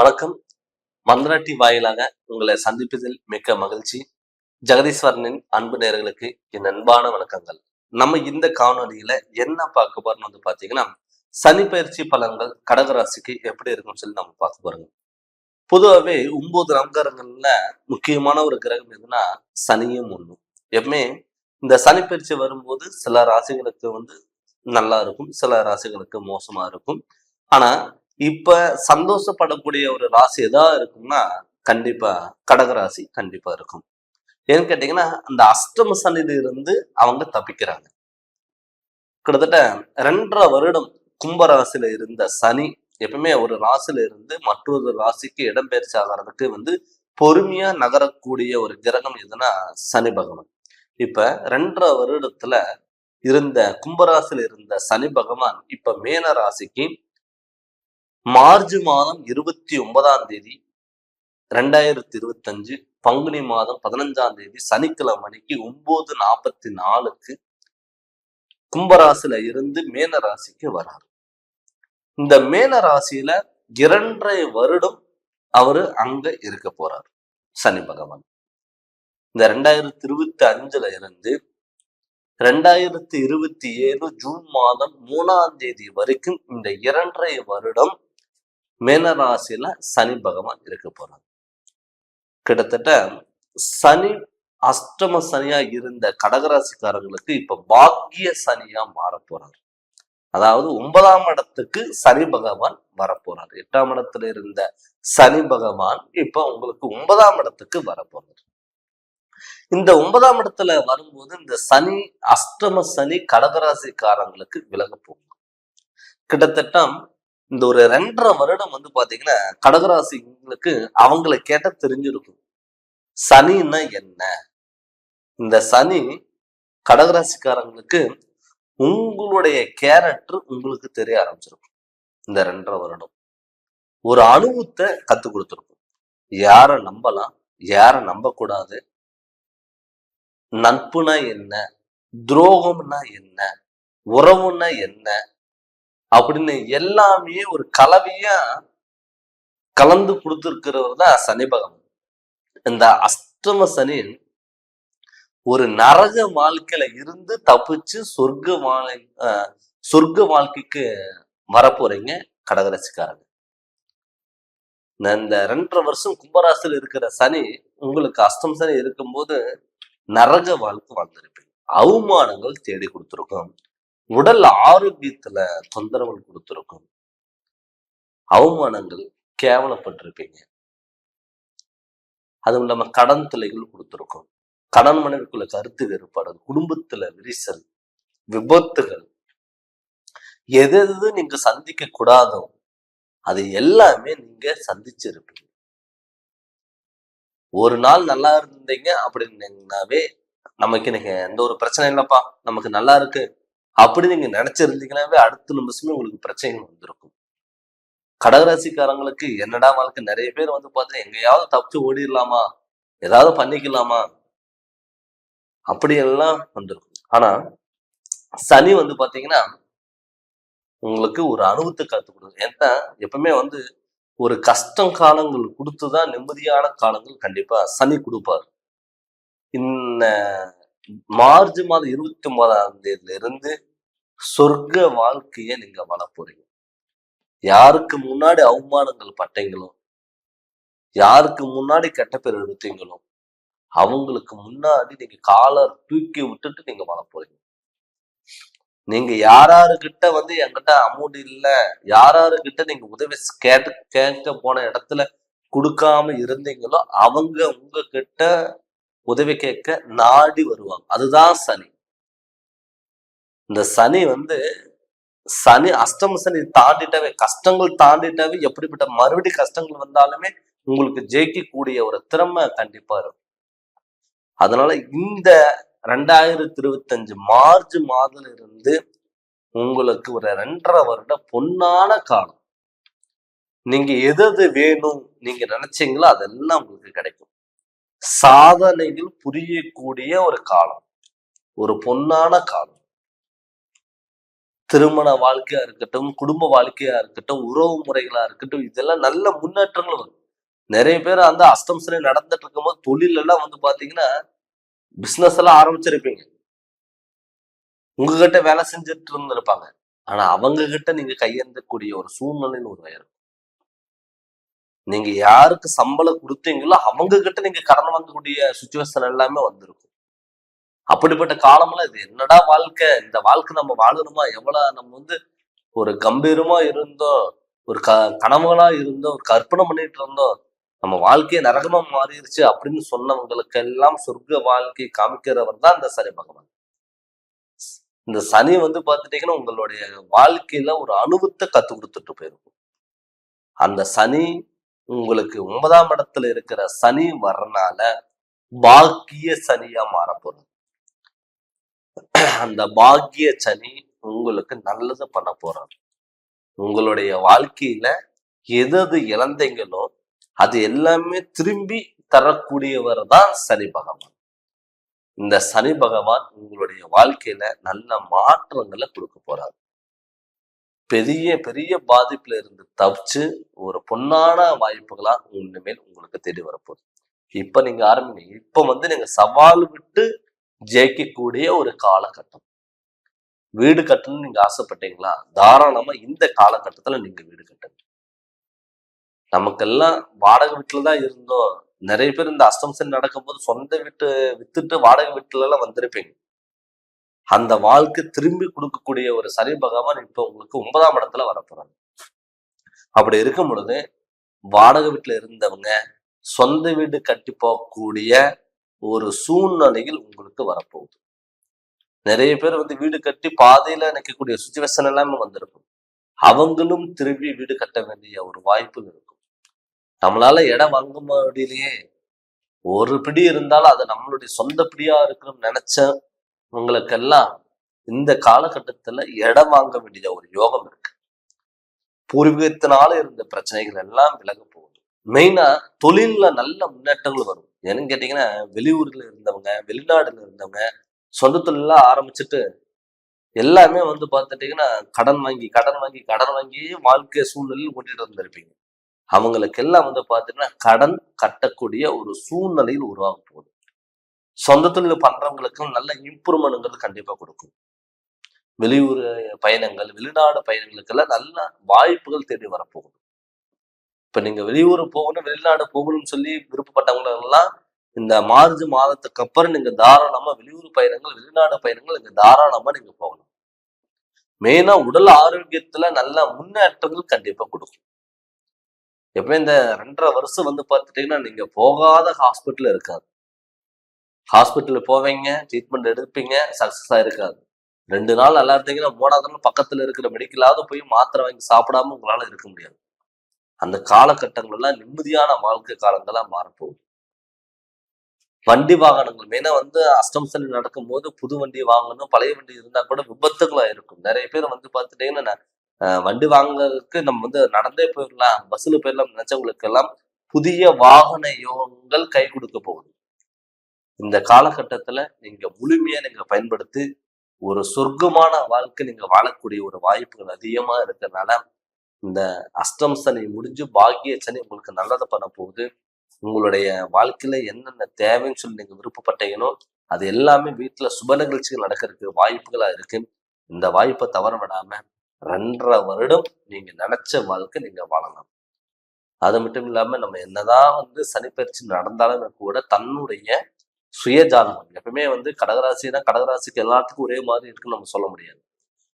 வணக்கம். மந்திராட்டி வாயிலாக உங்களை சந்திப்பதில் மிக்க மகிழ்ச்சி. ஜெகதீஸ்வரனின் அன்பு நேர்களுக்கு என் அன்பான வணக்கங்கள். நம்ம இந்த காணொலியில என்ன பார்க்க போறோம்னு வந்து பாத்தீங்கன்னா சனி பயிற்சி பலன்கள் கடகராசிக்கு எப்படி இருக்கும்னு சொல்லி நம்ம பார்க்க போறோங்க. பொதுவாகவே ஒன்பது நவகிரகங்கள்ல முக்கியமான ஒரு கிரகம் எதுனா சனியும் ஒண்ணு எப்பவுமே இந்த சனி பயிற்சி வரும்போது சில ராசிகளுக்கு வந்து நல்லா இருக்கும் சில ராசிகளுக்கு மோசமா இருக்கும். ஆனா இப்ப சந்தோஷப்படக்கூடிய ஒரு ராசி எதா இருக்கும்னா கண்டிப்பா கடகராசி கண்டிப்பா இருக்கும். ஏன்னு கேட்டீங்கன்னா அந்த அஷ்டம சனியில இருந்து அவங்க தப்பிக்கிறாங்க. கிட்டத்தட்ட ரெண்டரை வருடம் கும்பராசியில இருந்த சனி எப்பவுமே ஒரு ராசியில இருந்து மற்றொரு ராசிக்கு இடம்பெயர்ச்சி ஆகிறதுக்கு வந்து பொறுமையா நகரக்கூடிய ஒரு கிரகம் எதுனா சனி பகவான். இப்ப ரெண்டரை வருடத்துல இருந்த கும்பராசியில இருந்த சனி பகவான் இப்ப மேன ராசிக்கு மார்ச் மாதம் இருபத்தி ஒன்பதாம் தேதி ரெண்டாயிரத்தி இருபத்தஞ்சு பங்குனி மாதம் பதினஞ்சாம் தேதி சனிக்கிழமை மணிக்கு ஒன்பது நாற்பத்தி நாலுக்கு கும்பராசில இருந்து மேன ராசிக்கு வராரு. இந்த மேன ராசியில இரண்டரை வருடம் அவரு அங்க இருக்க போறாரு சனி பகவான். இந்த ரெண்டாயிரத்தி இருபத்தி அஞ்சுல இருந்து ரெண்டாயிரத்தி இருபத்தி ஏழு ஜூன் மாதம் மூணாம் தேதி வரைக்கும் இந்த இரண்டரை வருடம் மேனராசியில சனி பகவான் இருக்க போறாங்க கிட்டத்தட்ட சனி அஷ்டம சனியா இருந்த கடகராசிக்காரங்களுக்கு இப்ப பாக்கிய சனியா மாற போறார். அதாவது ஒன்பதாம் இடத்துக்கு சனி பகவான் வரப்போறார் எட்டாம் இடத்துல இருந்த சனி பகவான் இப்ப உங்களுக்கு ஒன்பதாம் இடத்துக்கு வரப்போறார் இந்த ஒன்பதாம் இடத்துல வரும்போது இந்த சனி அஷ்டம சனி கடகராசிக்காரங்களுக்கு விலக போகும். கிட்டத்தட்ட இந்த ஒரு ரெண்டரை வருடம் வந்து பாத்தீங்கன்னா கடகராசிங்களுக்கு அவங்கள கேட்ட தெரிஞ்சிருக்கும். சனின்னா என்ன? இந்த சனி கடகராசிக்காரங்களுக்கு உங்களுடைய கேரக்டர் உங்களுக்கு தெரிய ஆரம்பிச்சிருக்கும். இந்த ரெண்டரை வருடம். ஒரு அனுபவத்தை கத்து கொடுத்துருக்கும். யாரை நம்பலாம்? யாரை நம்பக்கூடாது? நட்புனா என்ன? துரோகம்னா என்ன? உறவுன்னா என்ன? அப்படின்னு எல்லாமே ஒரு கலவையா கலந்து கொடுத்துருக்கிறவர் தான் சனி பகவான். இந்த அஷ்டம சனி ஒரு நரக வாழ்க்கையில இருந்து தப்பிச்சு சொர்க்க வாழ் சொர்க்க வாழ்க்கைக்கு வரப்போறீங்க கடகராசிக்காரங்க. இந்த ரெண்டரை வருஷம் கும்பராசியில் இருக்கிற சனி உங்களுக்கு அஷ்டம் சனி இருக்கும்போது நரக வாழ்க்கை வாழ்ந்திருப்பீங்க. அவமானங்கள் தேடி கொடுத்துருக்கோம். உடல் ஆரோக்கியத்துல தொந்தரவுகள் கொடுத்துருக்கும் அவமானங்கள் கேவலப்பட்டிருப்பீங்க. அதுவும் இல்லாம கடன் தொலைகள் கொடுத்துருக்கும். கடன் மனைவிக்குள்ள கருத்து வேறுபாடு குடும்பத்துல விரிசல் விபத்துகள். எது எது நீங்க சந்திக்க கூடாதோ அது எல்லாமே நீங்க சந்திச்சிருப்பீங்க. ஒரு நாள் நல்லா இருந்தீங்க அப்படின்னாவே நமக்கு இன்னைக்கு எந்த ஒரு பிரச்சனையும் இல்லப்பா. நமக்கு நல்லா இருக்கு. அப்படி நீங்க நினைச்சிருந்தீங்கன்னாவே அடுத்த நிமிஷமே உங்களுக்கு பிரச்சனைகள் வந்திருக்கும். கடகராசிக்காரங்களுக்கு என்னடா வாழ்க்கை? நிறைய பேர் வந்து பார்த்தீங்கன்னா எங்கேயாவது தப்பிச்சு ஓடிடலாமா? ஏதாவது பண்ணிக்கலாமா? அப்படியெல்லாம் வந்திருக்கும். ஆனா சனி வந்து பாத்தீங்கன்னா உங்களுக்கு ஒரு அனுபவத்தை கற்றுக் கொடுக்கும். ஏன்னா எப்பவுமே வந்து ஒரு கஷ்டம் காலங்கள் கொடுத்துதான் நிம்மதியான காலங்கள் கண்டிப்பா சனி கொடுப்பார். இந்த மார்ச் மாதம் இருபத்தி ஒன்பதாம் தேதியில இருந்து சொர்க்க வாழ்க்கையை நீங்க வாழ போறீங்க. யாருக்கு முன்னாடி அவமானங்கள் பட்டீங்களோ யாருக்கு முன்னாடி கெட்ட பேர் எடுத்தீங்களோ அவங்களுக்கு முன்னாடி நீங்க காலர் தூக்கி விட்டுட்டு நீங்க வாழ போறீங்க. நீங்க யாராருக்கிட்ட வந்து என்கிட்ட அமௌண்ட் இல்ல யாராருக்கிட்ட நீங்க உதவி கேட்டு கேட்க போன இடத்துல கொடுக்காம இருந்தீங்களோ அவங்க உங்ககிட்ட உதவி கேட்க நாடி வருவாங்க. அதுதான் சனி. இந்த சனி வந்து சனி அஷ்டம சனி தாண்டிட்டாவே கஷ்டங்கள் தாண்டிட்டாவே எப்படிப்பட்ட மறுபடி கஷ்டங்கள் வந்தாலுமே உங்களுக்கு ஜெயிக்கக்கூடிய ஒரு திறமை கண்டிப்பா இருக்கும். அதனால இந்த ரெண்டாயிரத்தி இருபத்தஞ்சு மார்ச் மாதம் இருந்து உங்களுக்கு ஒரு ரெண்டரை வருட பொன்னான காலம். நீங்க எது எது வேணும் நீங்க நினைச்சீங்களோ அதெல்லாம் உங்களுக்கு கிடைக்கும். சாதனைகள் புரியக்கூடிய ஒரு காலம். ஒரு பொன்னான காலம். திருமண வாழ்க்கையா இருக்கட்டும் குடும்ப வாழ்க்கையா இருக்கட்டும் உறவு முறைகளா இருக்கட்டும் இதெல்லாம் நல்ல முன்னேற்றங்கள் வரும். நிறைய பேர் அந்த அஸ்தம்சனை நடந்துட்டு இருக்கும்போது தொழில் எல்லாம் வந்து பாத்தீங்கன்னா பிசினஸ் எல்லாம் ஆரம்பிச்சிருப்பீங்க. உங்ககிட்ட வேலை செஞ்சுட்டு இருந்திருப்பாங்க. ஆனா அவங்க கிட்ட நீங்க கையேந்தக்கூடிய ஒரு சூழ்நிலைன்னு ஒரு இருக்கும் நீங்க யாருக்கு சம்பளம் கொடுத்தீங்களோ அவங்க கிட்ட நீங்க கடன் வாங்கக்கூடிய சுச்சுவேஷன் எல்லாமே வந்திருக்கும். அப்படிப்பட்ட காலம்லாம் இது என்னடா வாழ்க்கை? இந்த வாழ்க்கை நம்ம வாழணுமா? எவ்வளவு நம்ம வந்து ஒரு கம்பீரமா இருந்தோம் ஒரு க கனவுகளா இருந்தோம் ஒரு கற்பனை பண்ணிட்டு இருந்தோம். நம்ம வாழ்க்கையை நரகமா மாறிடுச்சு அப்படின்னு சொன்னவங்களுக்கு எல்லாம் சொர்க்க வாழ்க்கை காமிக்கிறவர் தான் இந்த சனி பகவான். இந்த சனி வந்து பார்த்துட்டீங்கன்னா உங்களுடைய வாழ்க்கையில ஒரு அனுபவத்தை கத்து கொடுத்துட்டு போயிருக்கும். அந்த சனி உங்களுக்கு ஒன்பதாம் இடத்துல இருக்கிற சனி வர்றனால பாக்கிய சனியா மாறப்போகுது. அந்த பாக்கிய சனி உங்களுக்கு நல்லது பண்ண போறாரு. உங்களுடைய வாழ்க்கையில எது எது இழந்தீங்களோ அது எல்லாமே திரும்பி தரக்கூடியவர் தான் சனி பகவான். இந்த சனி பகவான் உங்களுடைய வாழ்க்கையில நல்ல மாற்றங்களை கொடுக்க போறாரு. பெரிய பெரிய பாதிப்புல இருந்து தப்பிச்சு ஒரு பொன்னான வாய்ப்புகளா இனிமேல் உங்களுக்கு தேடி வரப்போகுது. இப்ப நீங்க ஆரம்பிங்க. இப்ப வந்து நீங்க சவால் விட்டு ஜெயிக்கக்கூடிய ஒரு காலகட்டம். வீடு கட்டணும்னு நீங்க ஆசைப்பட்டீங்களா? தாராளமா இந்த காலகட்டத்துல நீங்க வீடு கட்டுங்க. நமக்கெல்லாம் வாடகை வீட்டுல தான் இருந்தோம். நிறைய பேர் இந்த அஸ்தம்சன் நடக்கும்போது சொந்த வீட்டு வித்துட்டு வாடகை வீட்டுல எல்லாம் வந்திருப்பீங்க. அந்த வாழ்க்கை திரும்பி கொடுக்கக்கூடிய ஒரு சனி பகவான் இப்ப உங்களுக்கு ஒன்பதாம் இடத்துல வரப்போறாங்க அப்படி இருக்கும் பொழுது வாடகை வீட்டுல இருந்தவங்க சொந்த வீடு கட்டி போகக்கூடிய ஒரு சூழ்நிலையில் உங்களுக்கு வரப்போகுது. நிறைய பேர் வந்து வீடு கட்டி பாதையில நிற்கக்கூடிய சுச்சுவேஷன் எல்லாமே வந்திருக்கும். அவங்களும் திரும்பி வீடு கட்ட வேண்டிய ஒரு வாய்ப்பு இருக்கும். நம்மளால இடம் வாங்க முடியலையே. ஒரு பிடி இருந்தாலும் அது நம்மளுடைய சொந்த பிடியா இருக்கணும்னு உங்களுக்கெல்லாம் இந்த காலகட்டத்துல இடம் வாங்க வேண்டிய ஒரு யோகம் இருக்கு. பூர்வீகத்தினால இருந்த பிரச்சனைகள் எல்லாம் விலக போகுது. மெயினா தொழில்ல நல்ல முன்னேற்றங்கள் வரும். என்னன்னு கேட்டீங்கன்னா வெளியூர்ல இருந்தவங்க வெளிநாடுல இருந்தவங்க சொந்த தொழிலாம் ஆரம்பிச்சுட்டு எல்லாமே வந்து பார்த்துட்டீங்கன்னா கடன் வாங்கி கடன் வாங்கி கடன் வாங்கி வாழ்க்கை சூழ்நிலையில் கொண்டுட்டு வந்திருப்பீங்க. அவங்களுக்கெல்லாம் வந்து பார்த்தீங்கன்னா கடன் கட்டக்கூடிய ஒரு சூழ்நிலையில் உருவாக போகுது. சொந்த தொழில் பண்றவங்களுக்கும் நல்ல இம்ப்ரூவ்மெண்ட்ங்கிறது கண்டிப்பா கொடுக்கும். வெளியூர் பயணங்கள் வெளிநாடு பயணங்களுக்கெல்லாம் நல்ல வாய்ப்புகள் தேடி வரப்போகுது. இப்ப நீங்க வெளியூர் போகணும் வெளிநாடு போகணும்னு சொல்லி விருப்பப்பட்டவங்களெல்லாம் இந்த மார்ச் மாதத்துக்கு அப்புறம் நீங்க தாராளமா வெளியூர் பயணங்கள் வெளிநாடு பயணங்கள் நீங்க தாராளமா நீங்க போகணும். மெயினா உடல் ஆரோக்கியத்துல நல்ல முன்னேற்றங்கள் கண்டிப்பா கொடுக்கும். எப்பவுமே இந்த ரெண்டரை வருஷம் வந்து பார்த்துட்டீங்கன்னா நீங்க போகாத ஹாஸ்பிட்டல் இருக்காது. ஹாஸ்பிட்டல் போவீங்க ட்ரீட்மெண்ட் எடுப்பீங்க சக்ஸஸ் ஆயிருக்காது ரெண்டு நாள் நல்லா இருந்தீங்கன்னா மூணாவது நாள் பக்கத்துல இருக்கிற மெடிக்கலாவது போய் மாத்திரை வாங்கி சாப்பிடாம உங்களால இருக்க முடியாது. அந்த காலகட்டங்கள் எல்லாம் நிம்மதியான வாழ்க்கை காலங்களா மாறப்போகுது. வண்டி வாகனங்கள் மெயினா வந்து அஷ்டம் சனி நடக்கும்போது புது வண்டி வாங்கணும் பழைய வண்டி இருந்தா கூட விபத்துகளா இருக்கும். நிறைய பேர் வந்து பார்த்துட்டீங்கன்னா வண்டி வாங்குறதுக்கு நம்ம வந்து நடந்தே போயிடலாம் பஸ்ல போயிடலாம் நினைச்சவங்களுக்கு எல்லாம் புதிய வாகன யோகங்கள் கை கொடுக்க போகுது. இந்த காலகட்டத்துல நீங்க முழுமையா நீங்க பயன்படுத்தி ஒரு சொர்க்கமான வாழ்க்கை நீங்க வாழக்கூடிய ஒரு வாய்ப்புகள் அதிகமா இருக்கிறதுனால இந்த அஷ்டம் சனி முடிஞ்சு பாக்கிய சனி உங்களுக்கு நல்லதை பண்ண போகுது. உங்களுடைய வாழ்க்கையில என்னென்ன தேவைன்னு சொல்லி நீங்க விருப்பப்பட்டீங்களோ அது எல்லாமே வீட்டுல சுப நிகழ்ச்சிகள் நடக்கிறதுக்கு வாய்ப்புகளா இருக்கு. இந்த வாய்ப்பை தவற விடாம ரெண்டரை வருடம் நீங்க நினைச்ச வாழ்க்கை நீங்க வாழலாம். அது மட்டும் இல்லாம நம்ம என்னதான் வந்து சனிப்பயிற்சி நடந்தாலும் கூட தன்னுடைய சுயஜாதகம் எப்பவுமே வந்து கடகராசினா கடகராசிக்கு எல்லாத்துக்கும் ஒரே மாதிரி இருக்குன்னு நம்ம சொல்ல முடியாது.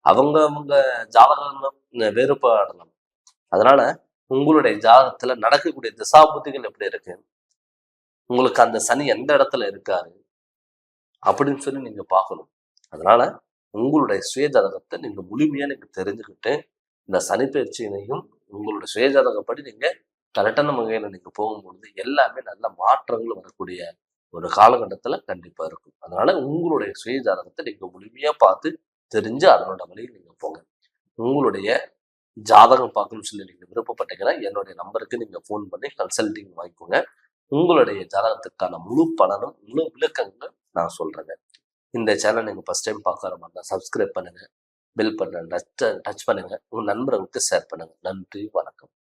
அவங்க அவங்க ஜாதகம் வேறுபாடலாம். அதனால உங்களுடைய ஜாதகத்துல நடக்கக்கூடிய திசாபுத்திகள் எப்படி இருக்கு? உங்களுக்கு அந்த சனி எந்த இடத்துல இருக்காரு? அப்படின்னு சொல்லி நீங்க பார்க்கணும். அதனால உங்களுடைய சுயஜாதகத்தை நீங்க முழுமையா நீங்க தெரிஞ்சுக்கிட்டு இந்த சனிப்பயிற்சியினையும் உங்களுடைய சுயஜாதகப்படி நீங்க கரெக்டான வகையில நீங்க போகும்பொழுது எல்லாமே நல்ல மாற்றங்கள் வரக்கூடிய ஒரு காலகட்டத்தில் கண்டிப்பாக இருக்கும். அதனால உங்களுடைய சுயஜாதகத்தை நீங்கள் முழுமையாக பார்த்து தெரிஞ்சு அதனோட வழியில் நீங்கள் போங்க. உங்களுடைய ஜாதகம் பார்க்கணும்னு சொல்லி நீங்கள் விருப்பப்பட்டீங்கன்னா என்னுடைய நம்பருக்கு நீங்கள் ஃபோன் பண்ணி கன்சல்டிங் வாங்கிக்கோங்க. உங்களுடைய ஜாதகத்துக்கான முழு பலனும் முழு விளக்கங்கள் நான் சொல்கிறேங்க இந்த சேனல் நீங்கள் ஃபர்ஸ்ட் டைம் பார்க்குற மாதிரி தான் சப்ஸ்கிரைப் பண்ணுங்கள் பில் பட்டன் டச் டச் பண்ணுங்கள் உங்கள் நண்பர்களுக்கு ஷேர் பண்ணுங்கள் நன்றி வணக்கம்.